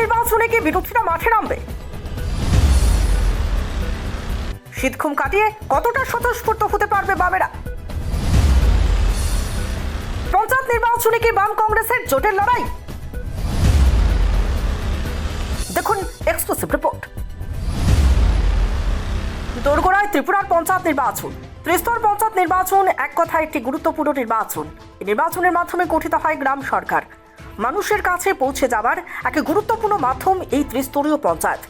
নির্বাচনে কি বিরোধীরা মাঠে নামবে। শীতঘুম কাটিয়ে কতটা স্বতঃস্ফূর্ত হতে পারবে বামেরা? পঞ্চায়েত নির্বাচনে কি বাম কংগ্রেসের জোটের লড়াই। দেখুন এক্সক্লুসিভ রিপোর্ট। দোরগোড়ায় ত্রিপুরার পঞ্চায়েত নির্বাচন। ত্রিস্তর পঞ্চায়েত নির্বাচন এক কথায় একটি গুরুত্বপূর্ণ নির্বাচন। এই নির্বাচনের মাধ্যমে গঠিত হয় গ্রাম সরকার। মানুষের কাছে পৌঁছে যাবার এক গুরুত্বপূর্ণ মাধ্যম এই ত্রিস্তরীয় পঞ্চায়েত।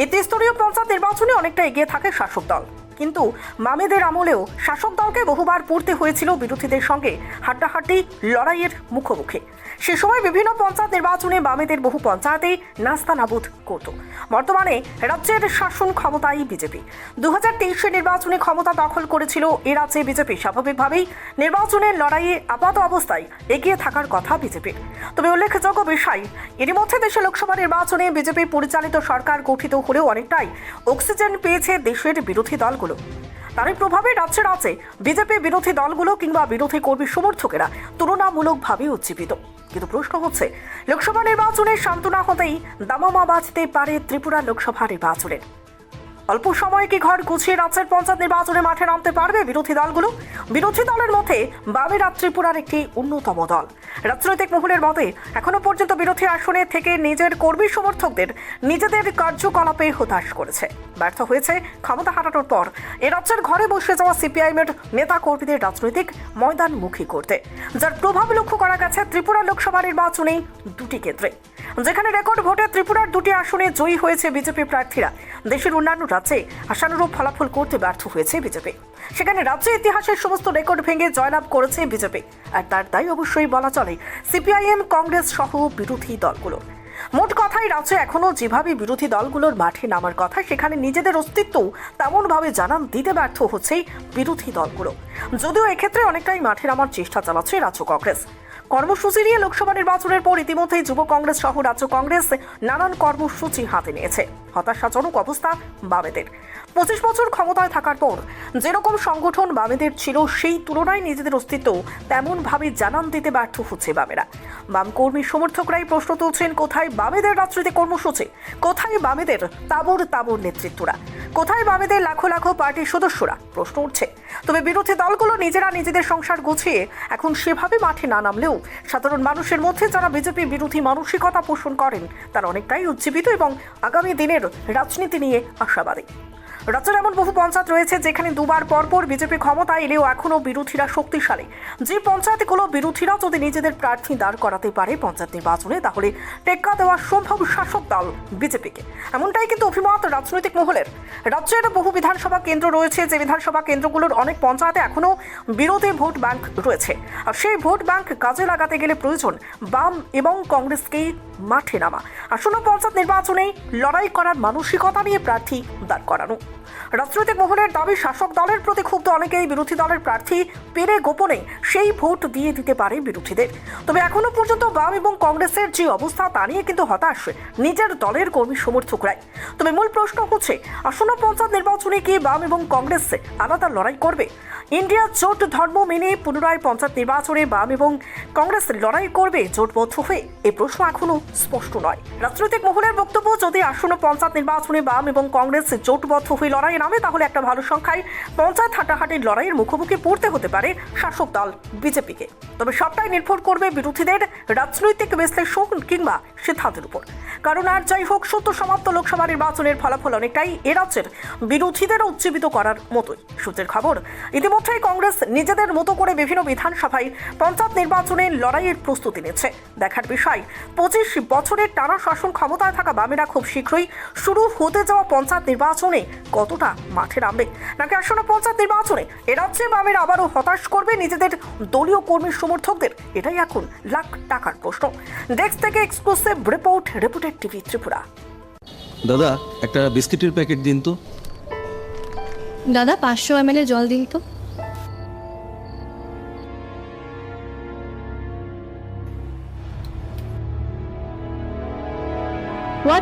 এই ত্রিস্তরীয় পঞ্চায়েত নির্বাচনে অনেকটা এগিয়ে থাকে শাসক দল। কিন্তু মামেদের আমলেও শাসক দলকে বহুবার পড়তে হয়েছিল বিরোধীদের সঙ্গে হাড্ডাহাড্ডি লড়াইয়ের মুখোমুখি। সে সময় বিভিন্ন পঞ্চায়েত নির্বাচনে বামেদের বহু পঞ্চায়েতে নাস্তানাবুদ করত। বর্তমানে রাজ্যের শাসন ক্ষমতায় বিজেপি। দু হাজার নির্বাচনে ক্ষমতা দখল করেছিল এ রাজ্যে বিজেপি। স্বাভাবিকভাবেই নির্বাচনের লড়াইয়ে আপাত অবস্থায় এগিয়ে থাকার কথা বিজেপির তবে উল্লেখযোগ্য বিষয়, এরই মধ্যে দেশে লোকসভা নির্বাচনে বিজেপি পরিচালিত সরকার গঠিত হলেও অনেকটাই অক্সিজেন পেয়েছে দেশের বিরোধী দলগুলো। তারই প্রভাবে রাজ্যে রাজ্যে বিজেপি বিরোধী দলগুলো কিংবা বিরোধী কর্মী সমর্থকেরা তুলনামূলকভাবে উজ্জীবিত। কিন্তু প্রশ্ন হচ্ছে, লোকসভা নির্বাচনে সান্ত্বনা হতেই দামামা বাঁচতে পারে ত্রিপুরা লোকসভা নির্বাচনের। অল্প সময়ে কি ঘর গুছিয়ে রাজ্যের পঞ্চায়েত নির্বাচনে মাঠে নামতে পারবে বিরোধী দলগুলো? বিরোধী দলের মধ্যে বামেরা ত্রিপুরার একটি অন্যতম দল। রাজনৈতিক মহলের মতে, এখনও পর্যন্ত বিরোধী আসনে থেকে নিজের কর্মী সমর্থকদের নিজেদের কার্যকলাপে হতাশ করেছে। ব্যর্থ হয়েছে ক্ষমতা হারানোর পর। এ রাজ্যের ঘরে বসে যাওয়া সিপিআইএমের নেতা কর্মীদের রাজনৈতিক ময়দানমুখী করতে। যার প্রভাব লক্ষ্য করা গেছে ত্রিপুরা লোকসভা নির্বাচনে দুটি ক্ষেত্রে যেখানে রেকর্ড ভোটে ত্রিপুরার দুটি আসনে জয়ী হয়েছে বিজেপি প্রার্থীরা। দেশের অন্যান্য রাজ্যে আশানুরূপ ফলাফল করতে ব্যর্থ হয়েছে বিজেপি। সেখানে রাজ্য ইতিহাসের সমস্ত রেকর্ড ভেঙে জয়লাভ করেছে বিজেপি। আর তার তাই অবশ্যই বলা চলে সিপিআইএম, কংগ্রেস সহ বিরোধী দলগুলো। মোট কথাই রাজ্যে এখনও যেভাবে বিরোধী দলগুলোর মাঠে নামার কথা, সেখানে নিজেদের অস্তিত্ব তেমনভাবে জানান দিতে ব্যর্থ হচ্ছে বিরোধী দলগুলো। যদিও এক্ষেত্রে অনেকটাই মাঠে নামার চেষ্টা চালাচ্ছে রাজ্য কংগ্রেস। কর্মসূচি নিয়ে লোকসভা নির্বাচনের পর ইতিমধ্যেই যুব কংগ্রেস সহ রাজ্য কংগ্রেস নানান কর্মসূচি হাতে নিয়েছে। হতাশাজনক অবস্থা বামেদের। পঁচিশ বছর ক্ষমতায় থাকার পর যেরকম সংগঠন বামেদের ছিল, সেই তুলনায় নিজেদের অস্তিত্ব তেমনভাবে জানান দিতে ব্যর্থ হচ্ছে বামেরা। বাম কর্মী সমর্থকরাই প্রশ্ন তুলছেন, কোথায় বামেদের রাজনৈতিক কর্মসূচি? কোথায় বামেদের তাবর তাবর নেতৃত্বরা? কোথায় বামেদের লাখো লাখো পার্টির সদস্যরা? প্রশ্ন উঠছে। তবে বিরোধী দলগুলো নিজেরা নিজেদের সংসার গুছিয়ে এখন সেভাবে মাঠে না নামলেও সাধারণ মানুষের মধ্যে যারা বিজেপি বিরোধী মানসিকতা পোষণ করেন, তারা অনেকটাই উজ্জীবিত এবং আগামী দিনের রাজনীতি নিয়ে আশাবাদী। রাজ্যের এমন বহু পঞ্চায়েত রয়েছে যেখানে দুবার পরপর বিজেপি ক্ষমতায় এলেও এখনও বিরোধীরা শক্তিশালী। যে পঞ্চায়েতগুলো বিরোধীরা যদি নিজেদের প্রার্থী দাঁড় করাতে পারে পঞ্চায়েত নির্বাচনে, তাহলে টেক্কা দেওয়া সম্ভব শাসক দল বিজেপিকে। এমনটাই কিন্তু অভিমত রাজনৈতিক মহলের। রাজ্যের বহু বিধানসভা কেন্দ্র রয়েছে, যে বিধানসভা কেন্দ্রগুলোর অনেক পঞ্চায়েতে এখনও বিরোধী ভোট ব্যাংক রয়েছে। আর সেই ভোট ব্যাংক কাজে লাগাতে গেলে প্রয়োজন বাম এবং কংগ্রেসকেই মাঠে নামা। আসন্ন পঞ্চায়েত নির্বাচনেই লড়াই করার মানসিকতা নিয়ে প্রার্থী দাঁড় করানো। রাজনৈতিক মহলের দাবি শাসক দলের প্রতি ক্ষুব্ধ অনেকেই বিরোধী দলের প্রার্থী পেরে গোপনে সেই ভোট দিয়ে দিতে পারে বিরোধীদের। তবে এখনও পর্যন্ত বাম এবং কংগ্রেসের যে অবস্থা তা নিয়ে কিন্তু হতাশ নিজের দলের কর্মী সমর্থকরাই। তবে মূল প্রশ্ন হচ্ছে, আসন্ন পঞ্চায়েত নির্বাচনে কি বাম এবং কংগ্রেস আলাদা লড়াই করবে? ইন্ডিয়া জোট ধর্ম মেনে পুনরায় পঞ্চায়েত নির্বাচনে বাম এবং কংগ্রেস লড়াই করবে জোটবদ্ধ হয়ে। এ প্রশ্ন এখনও স্পষ্ট নয়। রাজনৈতিক মহলের বক্তব্য, যদি আসন্ন পঞ্চায়েত নির্বাচনে বাম এবং কংগ্রেস জোটবদ্ধ হয়ে লড়াইয়ে নামে, তাহলে একটা ভালো সংখ্যায় পঞ্চায়েত হাঁটাহাঁটির লড়াইয়ের মুখোমুখি পড়তে হতে পারে শাসক দল বিজেপিকে। তবে সবটাই নির্ভর করবে বিরোধীদের রাজনৈতিক বিশ্লেষণ কিংবা সিদ্ধান্তের উপর। কারণ আর যাই হোক সত্য সমাপ্ত লোকসভা নির্বাচনের ফলাফল অনেকটাই এ রাজ্যের বিরোধীদের উজ্জীবিত করার মতোই। সূত্রের খবর ইতিমধ্যেই কংগ্রেস নিজেদের মতো করে বিভিন্ন বিধানসভায় পঞ্চায়েত নির্বাচনের লড়াইয়ের প্রস্তুতি নিচ্ছে। দেখার বিষয় পঁচিশ বছরের টানা শাসন ক্ষমতায় থাকা বামেরা খুব শীঘ্রই শুরু হতে যাওয়া পঞ্চায়েত নির্বাচনে কতটা মাঠে নামবে? নাকি আসন্ন পঞ্চায়েত নির্বাচনে এ রাজ্যে বামেরা আবারও হতাশ করবে নিজেদের দলীয় কর্মী সমর্থকদের? এটাই এখন লাখ টাকার প্রশ্ন। ডেস্ক থেকে exclusive report reported TV Tripura. দাদা একটা বিস্কিটের প্যাকেট দিন তো। দাদা পাঁচশো এম জল দিন তো।